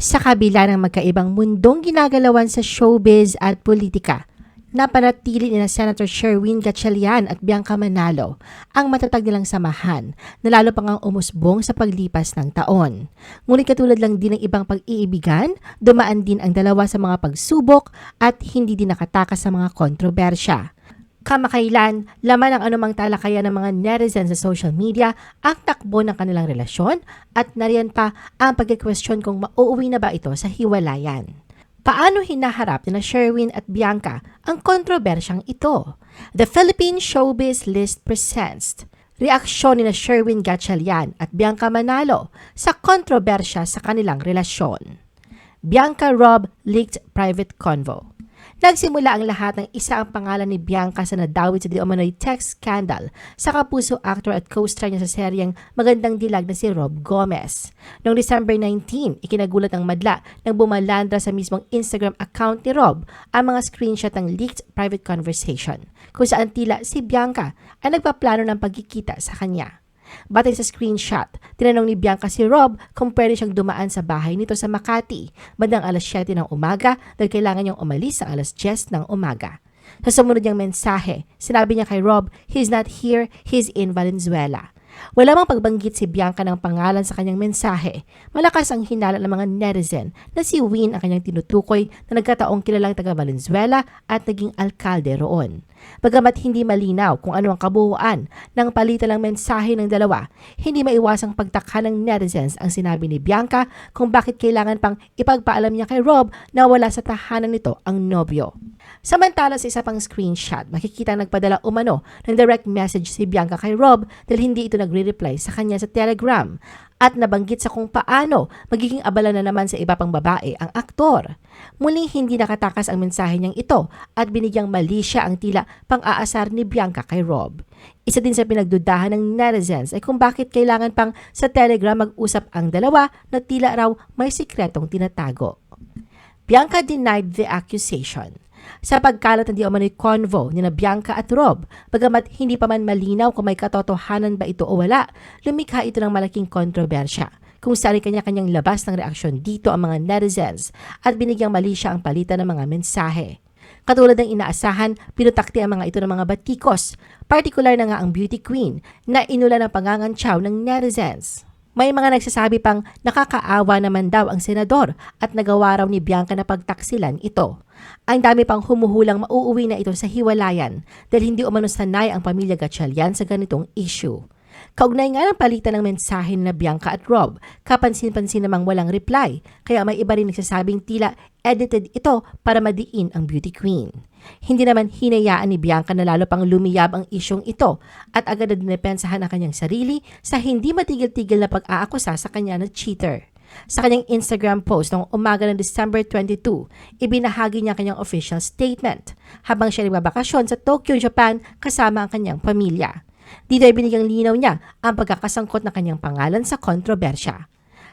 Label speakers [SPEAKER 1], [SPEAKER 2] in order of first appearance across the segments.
[SPEAKER 1] Sa kabila ng magkaibang mundong ginagalawan sa showbiz at politika, napanatili ni na Senator Sherwin Gatchalian at Bianca Manalo ang matatag nilang samahan na lalo pang ang umusbong sa paglipas ng taon. Ngunit katulad lang din ng ibang pag-iibigan, dumaan din ang dalawa sa mga pagsubok at hindi din nakatakas sa mga kontrobersya. Kamakailan, laman ang anumang talakayan ng mga netizens sa social media ang takbo ng kanilang relasyon at nariyan pa ang pagkikwestiyon kung mauuwi na ba ito sa hiwalayan. Paano hinaharap ni Sherwin at Bianca ang kontrobersyang ito? The Philippine Showbiz List presents reaksyon ni Sherwin Gatchalian at Bianca Manalo sa kontrobersya sa kanilang relasyon. Bianca Rob leaked private convo. Nagsimula ang lahat ng isa ang pangalan ni Bianca sa nadawit sa di umano'y text scandal sa kapuso actor at co-star niya sa seryeng Magandang Dilag na si Rob Gomez. Noong December 19, ikinagulat ng madla nang bumalandra sa mismong Instagram account ni Rob ang mga screenshot ng leaked private conversation kung saan tila si Bianca ay nagpaplano ng pagkikita sa kanya. Batay sa screenshot, tinanong ni Bianca si Rob kung pwede siyang dumaan sa bahay nito sa Makati bandang alas 7 ng umaga dahil kailangan niyang umalis sa alas 10 ng umaga. Sa sumunod niyang mensahe, sinabi niya kay Rob, he's not here, he's in Valenzuela. Wala mang pagbanggit si Bianca ng pangalan sa kanyang mensahe. Malakas ang hinala ng mga netizen na si Win ang kanyang tinutukoy na nagkataong kilalang taga Valenzuela at naging alkalde roon. Bagamat hindi malinaw kung ano ang kabuuan ng palitan ng mensahe ng dalawa, hindi maiwasang pagtakha ng netizens ang sinabi ni Bianca kung bakit kailangan pang ipagpaalam niya kay Rob na wala sa tahanan nito ang nobyo. Samantala sa isa pang screenshot, makikita nagpadala umano ng direct message si Bianca kay Rob dahil hindi ito nagre-reply sa kanya sa Telegram at nabanggit sa kung paano magiging abala na naman sa iba pang babae ang aktor. Muling hindi nakatakas ang mensahe niyang ito at binigyang mali siya ang tila pang-aasar ni Bianca kay Rob. Isa din sa pinagdudahan ng netizens ay kung bakit kailangan pang sa Telegram mag-usap ang dalawa na tila raw may sikretong tinatago. Bianca denied the accusation sa pagkalat ng di umano'y convo ni na Bianca at Rob. Bagamat hindi pa man malinaw kung may katotohanan ba ito o wala, lumikha ito ng malaking kontrobersya kung saan kanya-kanyang labas ng reaksyon dito ang mga netizens at binigyang mali siya ang palitan ng mga mensahe. Katulad ng inaasahan, pinutakti ang mga ito ng mga batikos, partikular na nga ang beauty queen na inula ng pangangantsaw ng netizens. May mga nagsasabi pang nakakaawa naman daw ang senador at nagawa raw ni Bianca na pagtaksilan ito. Ang dami pang humuhulang mauuwi na ito sa hiwalayan dahil hindi umano sanay ang pamilya Gatchalian sa ganitong issue. Kaugnay nga ng palitan ng mensahe na Bianca at Rob, kapansin-pansin namang walang reply, kaya may iba rin nagsasabing tila edited ito para madiin ang beauty queen. Hindi naman hinayaan ni Bianca na lalo pang lumiyab ang isyong ito at agad na dinepensahan ang kanyang sarili sa hindi matigil-tigil na pag-aakusa sa kanya na cheater. Sa kanyang Instagram post noong umaga ng December 22, ibinahagi niya kanyang official statement habang siya nagbabakasyon sa Tokyo, Japan kasama ang kanyang pamilya. Dito ay binigyang linaw niya ang pagkakasangkot ng kanyang pangalan sa kontrobersya.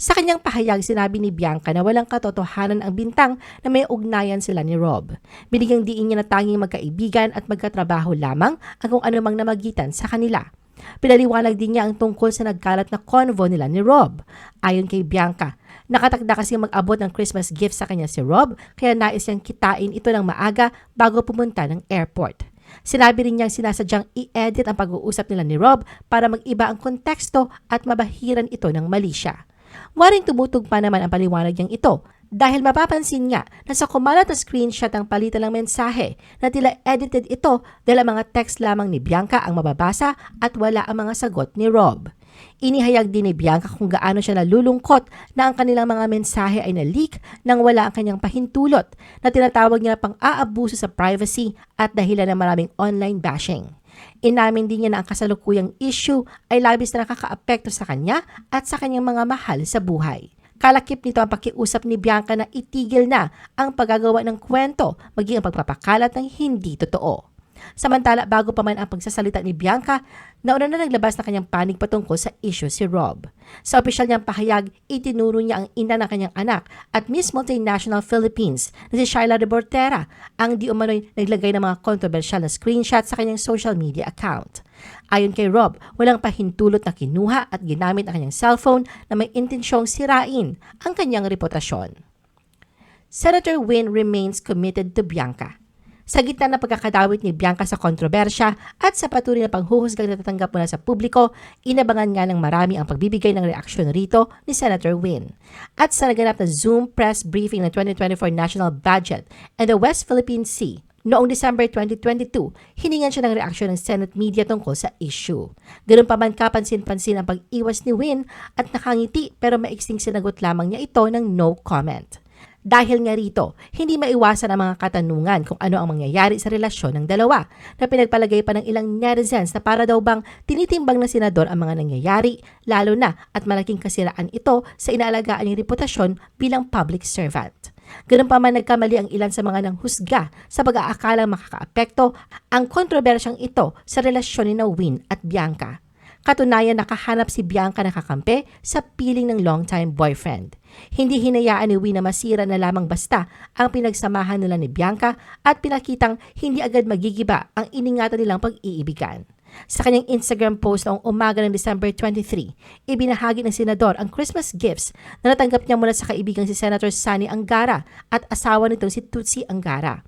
[SPEAKER 1] Sa kanyang pahayag, sinabi ni Bianca na walang katotohanan ang bintang na may ugnayan sila ni Rob. Binigyang diin niya na tanging magkaibigan at magkatrabaho lamang ang kung anumang namagitan sa kanila. Pinaliwanag din niya ang tungkol sa nagkalat na convo nila ni Rob. Ayon kay Bianca, nakatakda kasi mag-abot ng Christmas gift sa kanya si Rob kaya nais niyang kitain ito ng maaga bago pumunta ng airport. Sinabi rin niyang sinasadyang i-edit ang pag-uusap nila ni Rob para mag-iba ang konteksto at mabahiran ito ng mali siya. Waring tumutugpa naman ang paliwanag niyang ito dahil mapapansin nga na sa kumalat na screenshot ang palitan ng mensahe na tila edited ito dahil ang mga text lamang ni Bianca ang mababasa at wala ang mga sagot ni Rob. Inihayag din ni Bianca kung gaano siya nalulungkot na ang kanilang mga mensahe ay na-leak nang wala ang kanyang pahintulot na tinatawag niya pang aabuso sa privacy at dahilan ng maraming online bashing. Inamin din niya na ang kasalukuyang issue ay labis na nakakaapekto sa kanya at sa kanyang mga mahal sa buhay. Kalakip nito ang pakiusap ni Bianca na itigil na ang paggagawa ng kwento maging ang pagpapakalat ng hindi totoo. Samantala, bago pa man ang pagsasalita ni Bianca, nauna na naglabas na kanyang panig patungkol sa issue si Rob. Sa opisyal niyang pahayag, itinuro niya ang ina ng kanyang anak at Miss Multinational Philippines na si Shyla de Bortera ang di umano'y naglagay ng mga kontrobersyal na screenshot sa kanyang social media account. Ayon kay Rob, walang pahintulot na kinuha at ginamit ang kanyang cellphone na may intensyong sirain ang kanyang reputasyon. Senator Win remains committed to Bianca. Sa gitna ng pagkakadawit ni Bianca sa kontrobersya at sa patuloy na panghuhusgang natatanggap mula sa publiko, inabangan nga ng marami ang pagbibigay ng reaksyon rito ni Senator Win. At sa naganap na Zoom press briefing ng 2024 National Budget and the West Philippine Sea, Noong December 2022, hiningan siya ng reaksyon ng Senate media tungkol sa issue. Ganun pa man kapansin-pansin ang pag-iwas ni Win at nakangiti pero maiksing sinagot lamang niya ito ng no comment. Dahil nga rito, hindi maiwasan ang mga katanungan kung ano ang mangyayari sa relasyon ng dalawa na pinagpalagay pa ng ilang netizens na para daw bang tinitimbang ng senador ang mga nangyayari lalo na at malaking kasiraan ito sa inaalagaan niyang reputasyon bilang public servant. Ganun pa man nagkamali ang ilan sa mga nanghusga sa pag-aakalang makakaapekto ang kontrobersyang ito sa relasyon ni Win at Bianca. Katunayan nakahanap si Bianca ng kakampi sa piling ng longtime boyfriend. Hindi hinayaan ni Win na masira na lamang basta ang pinagsamahan nila ni Bianca at pinakitang hindi agad magigiba ang iningatan nilang pag-iibigan. Sa kanyang Instagram post noong umaga ng December 23, ibinahagi ng senador ang Christmas gifts na natanggap niya mula sa kaibigang si Senator Sunny Angara at asawa nitong si Tutsi Angara.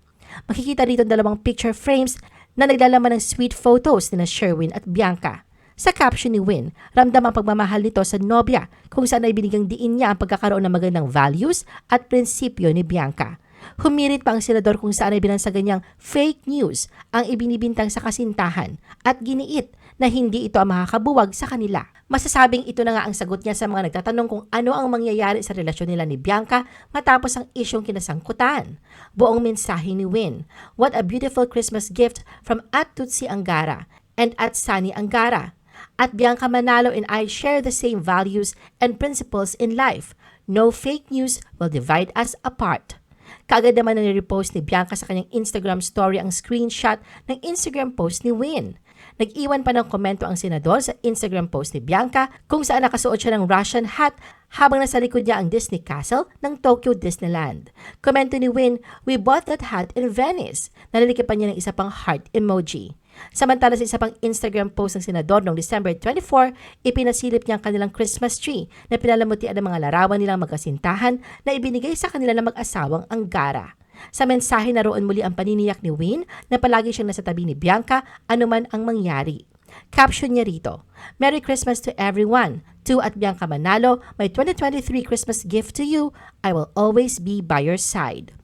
[SPEAKER 1] Makikita rito ang dalawang picture frames na naglalaman ng sweet photos ni na Sherwin at Bianca. Sa caption ni Win, ramdam ang pagmamahal nito sa nobya kung saan ay binigyang diin niya ang pagkakaroon ng magandang values at prinsipyo ni Bianca. Humirit pa ang senador kung saan ay binansagan niyang fake news ang ibinibintang sa kasintahan at giniit na hindi ito ang makakabuwag sa kanila. Masasabing ito na nga ang sagot niya sa mga nagtatanong kung ano ang mangyayari sa relasyon nila ni Bianca matapos ang isyong kinasangkutan. Buong mensahe ni Win, What a beautiful Christmas gift from at Tutsi Angara and at Sani Angara. At Bianca Manalo and I share the same values and principles in life. No fake news will divide us apart. Kaagad naman na nirepost ni Bianca sa kanyang Instagram story ang screenshot ng Instagram post ni Win. Nag-iwan pa ng komento ang senador sa Instagram post ni Bianca kung saan nakasuot siya ng Russian hat habang nasa likod niya ang Disney Castle ng Tokyo Disneyland. Komento ni Win, We bought that hat in Venice. Nalilikipan niya ng isa pang heart emoji. Samantala sa isa pang Instagram post ng senador noong December 24, ipinasilip niya ang kanilang Christmas tree na pinalamutian ng mga larawan nilang magkasintahan na ibinigay sa kanila ng mag-asawang Anggara. Sa mensahe naroon muli ang paniniyak ni Wayne na palagi siyang nasa tabi ni Bianca anuman ang mangyari. Caption niya rito, Merry Christmas to everyone. To at Bianca Manalo, my 2023 Christmas gift to you. I will always be by your side.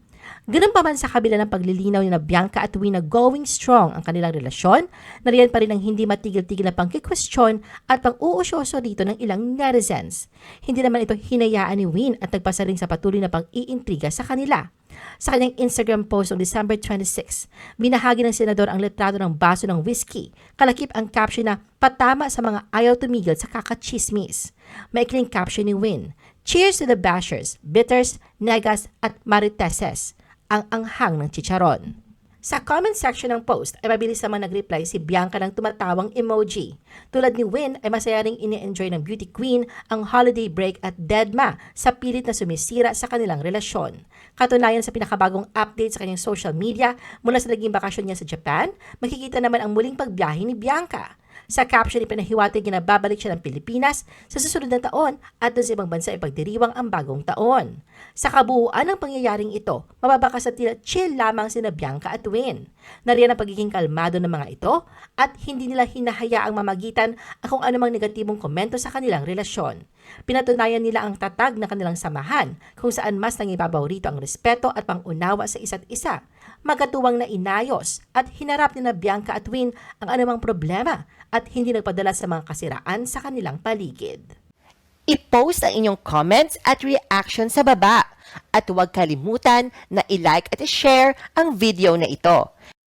[SPEAKER 1] Ganun pa man sa kabila ng paglilinaw ni na Bianca at Win na going strong ang kanilang relasyon, nariyan pa rin ang hindi matigil-tigil na pangkikwestiyon at pang-uusyoso dito ng ilang netizens. Hindi naman ito hinayaan ni Win at nagpasa rin sa patuloy na pang-iintriga sa kanila. Sa kanyang Instagram post noong December 26, binahagi ng senador ang litrato ng baso ng whiskey. Kalakip ang caption na patama sa mga ayaw tumigil sa kakachismis. Maikling caption ni Win, Cheers to the bashers, bitters, negas at mariteses ang anghang ng chicharon. Sa comment section ng post ay mabilis naman nag-reply si Bianca ng tumatawang emoji. Tulad ni Win ay masaya ring ini-enjoy ng beauty queen ang holiday break at deadma sa pilit na sumisira sa kanilang relasyon. Katunayan sa pinakabagong update sa kanyang social media mula sa naging bakasyon niya sa Japan, makikita naman ang muling pagbiyahe ni Bianca. Sa caption, ipinahiwatig niya na babalik siya ng Pilipinas sa susunod na taon at doon sa ibang bansa ipagdiriwang ang bagong taon. Sa kabuuan ng pangyayaring ito, mababakas at tila chill lamang sina Bianca at Win. Nariyan ang pagiging kalmado ng mga ito at hindi nila hinahayaang mamagitan ang anumang negatibong komento sa kanilang relasyon. Pinatunayan nila ang tatag na kanilang samahan kung saan mas nangibabaw rito ang respeto at pangunawa sa isa't isa. Magatuwang na inayos at hinarap ni na Bianca at Win ang anumang problema at hindi nagpadala sa mga kasiraan sa kanilang paligid.
[SPEAKER 2] I-post ang inyong comments at reaction sa baba. At huwag kalimutan na i-like at i-share ang video na ito.